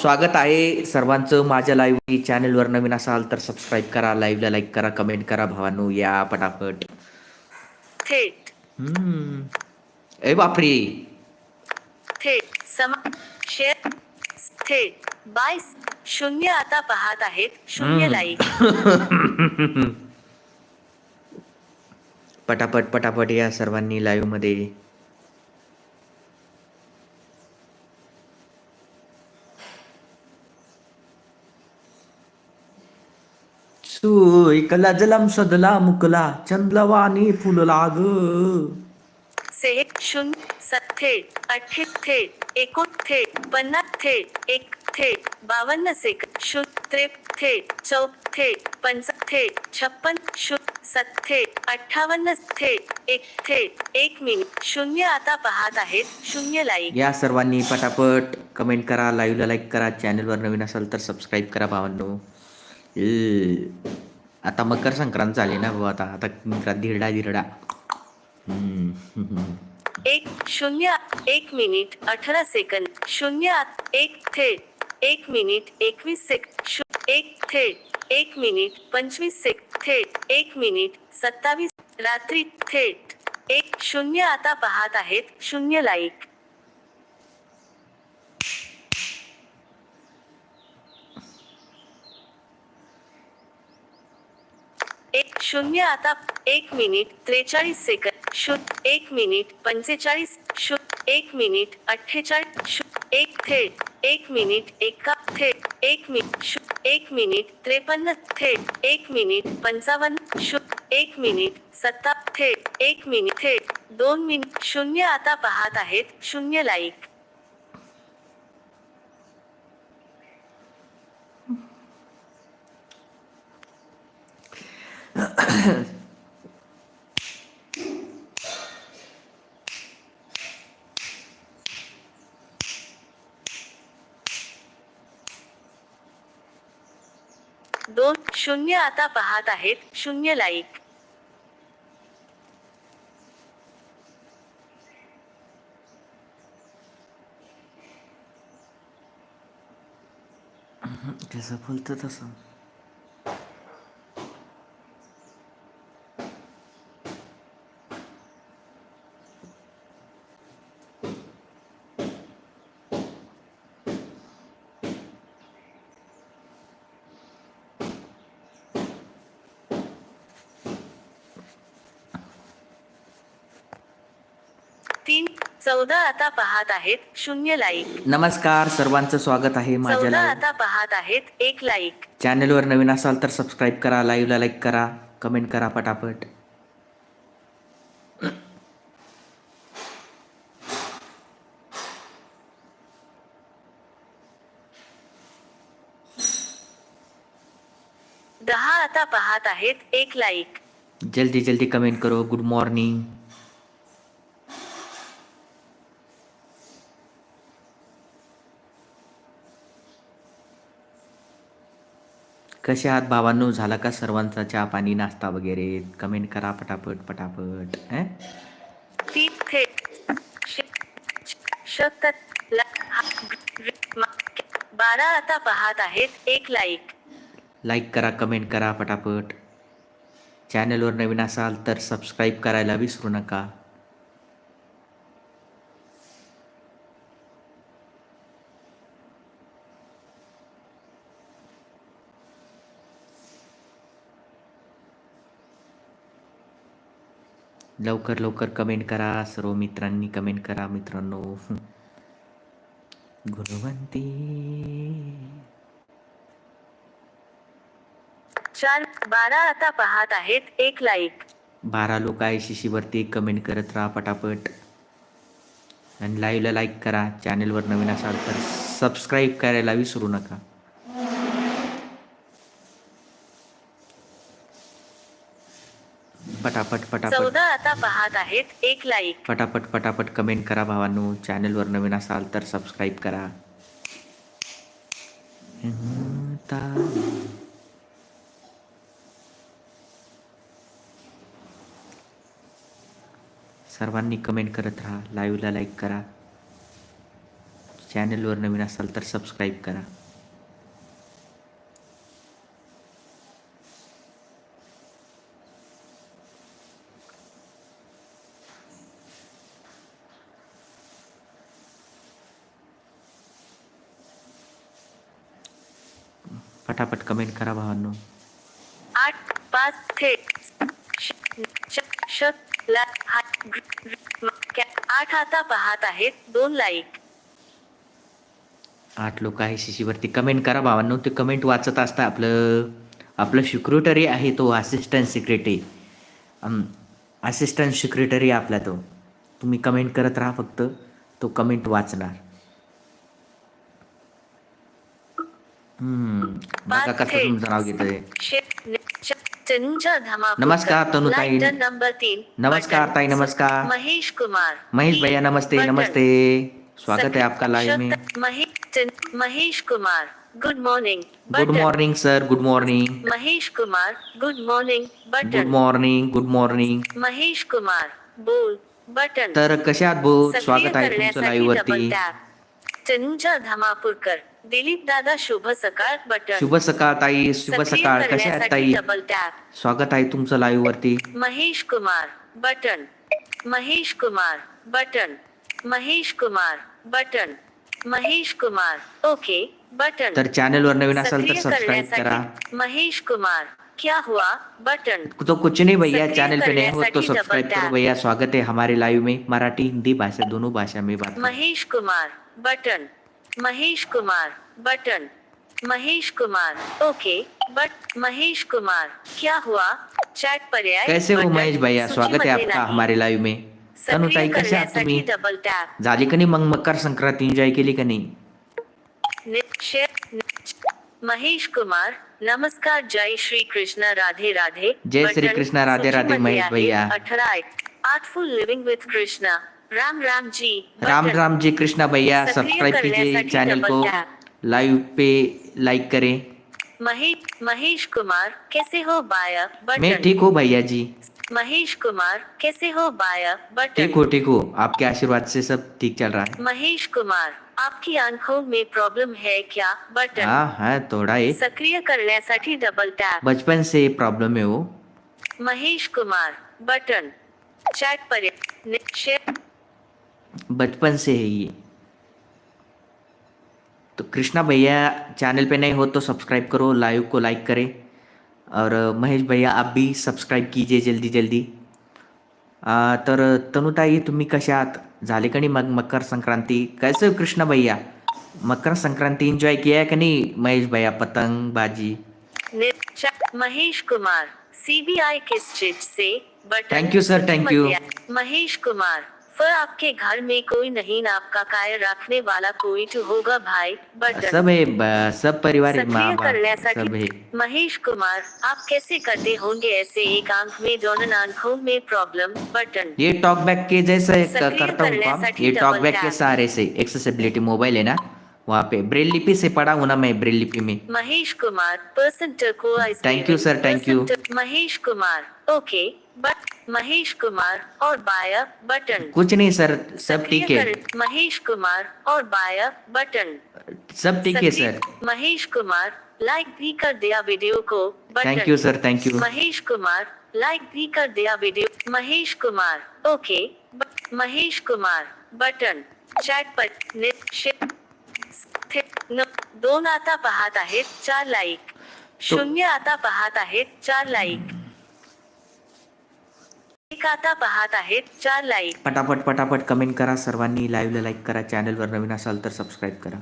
स्वागत आहे सर्वांचं माझ्या लाईव्ह चॅनलवर नवीन असाल तर सबस्क्राईब करा लाईव्हला लाईक करा कमेंट करा भावांनो. या पटापट. थेट. हम्म. ए बापरे. थेट. समा शेअर थेट. बाय. शून्य आता पाहत आहेत. शून्य. लाईक पटापट पटापट या सर्वांनी लाईव्हमध्ये. सुईकला जलम सदला मुकला चंद्रवाणी फुलला ग से शून्य स- थेट अठ्ठे थेट एकोण थेट पन्नास थेट एक थेट बावन्न सेकंद शून्य त्रेप थेट चौक थेट पंच थेट छप्पन शून्य सत थेट अठ्ठावन्न थेट एक थेट एक मिनिट शून्य आता पाहत आहेत शून्य लाईक या सर्वांनी पटापट कमेंट करा लाईव्हला लाईक करा चॅनलवर नवीन असाल तर सबस्क्राईब करा भावांनो. ए, आता मकर संक्रांत झाली ना भाऊ आता आता मित्रात धिरडा धिरडा. एक शून्य एक मिनिट अठरा सेकंद शून्य एक थेट एक मिनिट एकवीस सेक एक थेट एक मिनिट पंचवीस सेक थेट एक मिनिट सत्तावीस रात्री थेट. एक शून्य आता पाहत आहेत शून्य लाईक एक शून्य आता एक मिनिट त्रेचाळीस सेकंद शुद्ध एक मिनिट पंचेचाळीस शुद्ध एक मिनिट अठ्ठेचाळीस एक थेट एक मिनिट एका थेट एक मिनिट एक मिनिट त्रेपन्न थेट एक मिनिट पंचावन्न शुद्ध एक मिनिट सत्ता थेट एक मिनिट थेट दोन मिनिट शून्य आता पाहत आहेत शून्य लाईक. दोन शून्य आता पाहत आहेत. शून्य लाईक कसं फुलतं तसं? चौदा आता पाहत आहेत शून्य लाईक नमस्कार सर्वांचं स्वागत आहे माझ्या चौदा लाईव्ह आता पाहत आहेत एक लाईक चॅनलवर नवीन असाल तर सबस्क्राईब करा लाईव्हला लाईक करा कमेंट करा पटापट. दहा आता पाहत आहेत एक लाईक जल्दी जल्दी कमेंट करो गुड मॉर्निंग कसे आहात भावांनो? झाला का सर्वांचा चहा पाणी नाश्ता वगैरे? कमेंट करा पटापट पटापट बारा आता पाहत आहेत एक लाईक लाईक करा कमेंट करा पटापट. चॅनलवर नवीन असाल तर सबस्क्राईब करायला विसरू नका. लवकर लवकर कमेंट करा सर्व मित्रांनी कमेंट करा मित्रांनो. गुणवंती. चार बारा आता पाहत आहेत एक लाईक बारा लोक आहे शिशीवरती कमेंट करत राहा पटापट. आणि लाईव्हला लाईक करा. चॅनलवर नवीन असाल तर सबस्क्राईब करायला विसरू नका. पटापट पटापट. चौदा आता पाहत आहेत. एक लाईक पटापट पटापट कमेंट करा भावांनो. चॅनलवर नवीन असाल तर सबस्क्राईब करा. सर्वांनी कमेंट करत राहा. लाईव्हला लाईक करा. चॅनलवर नवीन असाल तर सबस्क्राईब करा. पटापट कमेंट करा भावांनो. आठ पाच थेट. आठ आता पाहत आहेत दोन लाईक आठ लोक आहे शिशीवरती. कमेंट करा भावांनो. ते कमेंट वाचत असता आपलं आपलं सिक्युरिटरी आहे तो असिस्टंट सिक्रेटरी असिस्टंट सिक्रेटरी आपला तो. तुम्ही कमेंट करत राहा फक्त. तो कमेंट वाचणार. हम्म, बघा कसं तुमचं नाव घेतंय. नमस्कार, तनुताई. नमस्कार, ताई, नमस्कार. महेश कुमार। महेश भैया नमस्ते नमस्ते। स्वागत है आपका लाइव में। Mahesh Kumar good morning good morning sir good morning Mahesh Kumar good morning button good morning good morning Mahesh Kumar बोल बटन तर कसे बोल? स्वागत आहे तुमचं लाईव्ह वरती। तनुजा धमापूरकर दिलीप दादा शुभ सकाळ बटन. शुभ सकाळ ताई. शुभ सकाळ. कशा आहेत ताई? स्वागत आहे तुमचं लाईव्ह वरती. Mahesh Kumar button. Mahesh Kumar button. Mahesh Kumar button. Mahesh Kumar okay button. तर चॅनलवर नवीन असाल तर सब्सक्राइब करा. महेश कुमार क्या हुआ? बटन. तो कुछ नहीं भैया चैनल पे नए हो तो सब्सक्राइब करो. भैया. स्वागत है हमारे लाइव में. मराठी हिंदी भाषा दोनों भाषा में बात। Mahesh Kumar button. Mahesh Kumar button. Mahesh Kumar okay. But Mahesh Kumar क्या हुआ? चॅट पर्याय कैसे हो महेश भैया? स्वागत है आपका हमारे लाइव में। तनु सक्रिय ताई कसे आहात करण्यासाठी तुम्ही डबल टॅप झाली का नाही मग मकर संक्रांत एन्जॉय केली का नाही नि- शे- नि- महेश कुमार नमस्कार। जय श्री कृष्ण। राधे राधे। जय श्री कृष्ण। राधे राधे महेश भैया. अठरा artful living with Krishna. Ram Ram ji Ram Ram ji Krishna भैया सब्सक्राइब कीजिए चैनल को। लाइव पे लाइक करें। महेश महेश कुमार कैसे हो बाया बटन? मैं ठीक हूँ भैया जी। महेश कुमार कैसे हो बाया बटन? ठीक हो ठीक हो। आपके आशीर्वाद से सब ठीक चल रहा है। महेश कुमार आपकी आँखों में प्रॉब्लम है क्या बटन? हाँ है थोड़ा है सक्रिय करण्यासाठी डबल टॅप बचपन से प्रॉब्लम है वो। महेश कुमार बटन। चैट पर नि- शे- बचपन से है ये। तो कृष्णा भैया चैनल पे नए हो तो सब्सक्राइब करो लाइव को लाइक करें। और महेश भैया आप भी सब्सक्राइब कीजिए जल्दी जल्दी। अ, तर तनुताई तुम्ही कशा आहात? झाले का नाही मग मकर संक्रांति? कैसे हो कृष्णा भैया? मकर संक्रांति एंजॉय किया का नहीं महेश भैया? पतंग बाजी। महेश कुमार सीबीआई किस चीज से? Thank you, sir, thank you. Mahesh Kumar. फिर आपके घर में कोई नहीं आपका काय रखने वाला कोई तो होगा भाई बटन सब है सब परिवार महेश कुमार आप कैसे करते होंगे ऐसे एक आँख में दोनों आँखों में प्रॉब्लम बटन ये टॉक बैक के जैसे करता हूँ काम ये टॉक बैक के. सहारे से एक्सेसिबिलिटी मोबाइल है ना वहाँ पे ब्रेल लिपि से पढ़ा हूँ ना मैं ब्रेल लिपि में। महेश कुमार पर्सन को Thank you, sir, thank you. Mahesh Kumar okay but Mahesh Kumar और बाया बटन। कुछ नहीं सर सब ठीक है। महेश कुमार और बाया बटन। सब ठीक है सर। महेश कुमार लाइक भी कर दिया वीडियो को button. Thank you sir thank you Mahesh Kumar like भी कर दिया video Mahesh Kumar okay Mahesh Kumar button. Chat पर दोन आता पाहत आहेत चार लाईक शून्य आता पाहत आहेत चार लाईक एक आता पाहत आहेत चार लाईक पटापट पटापट कमेंट करा. सर्वांनी लाईव्हला लाईक करा. चॅनलवर नवीन असाल तर सबस्क्राईब करा.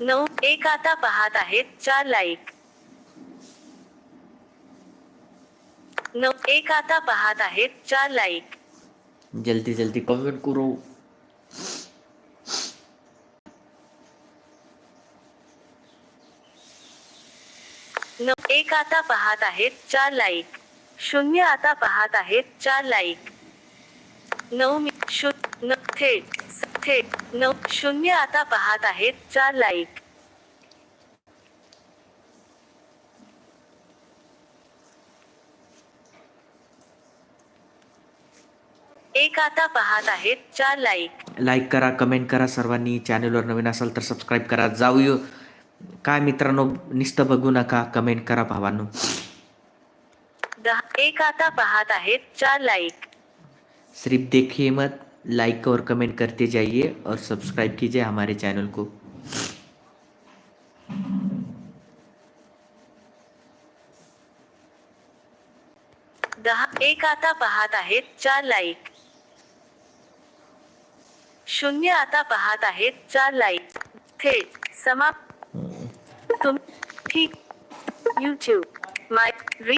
नऊ एक आता पाहत आहेत चार लाईक नऊ एक आता पाहत आहेत चार लाईक जल्दी जल्दी कमेंट करो. एक आता पाहत आहेत चार लाईक शून्य आता पाहत आहेत चार लाईक नऊ मी थेट थेट नऊ शून्य आता पाहत आहेत चार लाईक एक आता पाहत आहेत चार लाईक लाईक करा कमेंट करा सर्वांनी चॅनेलवर नवीन असाल तर सबस्क्राईब करा. जाऊ काय मित्रांनो नुसतं बघू नका कमेंट करा भावांनो. दहा एक आता पाहत आहेत चार लाईक सिर्फ देखिए मत लाइक और कमेंट करते जाइए और सब्सक्राइब कीजिए हमारे चैनल को. दहा एक आता पाहत आहेत चार लाईक शून्य आता पाहत आहेत चार लाईक थेट समाप्त. YouTube. My. Re-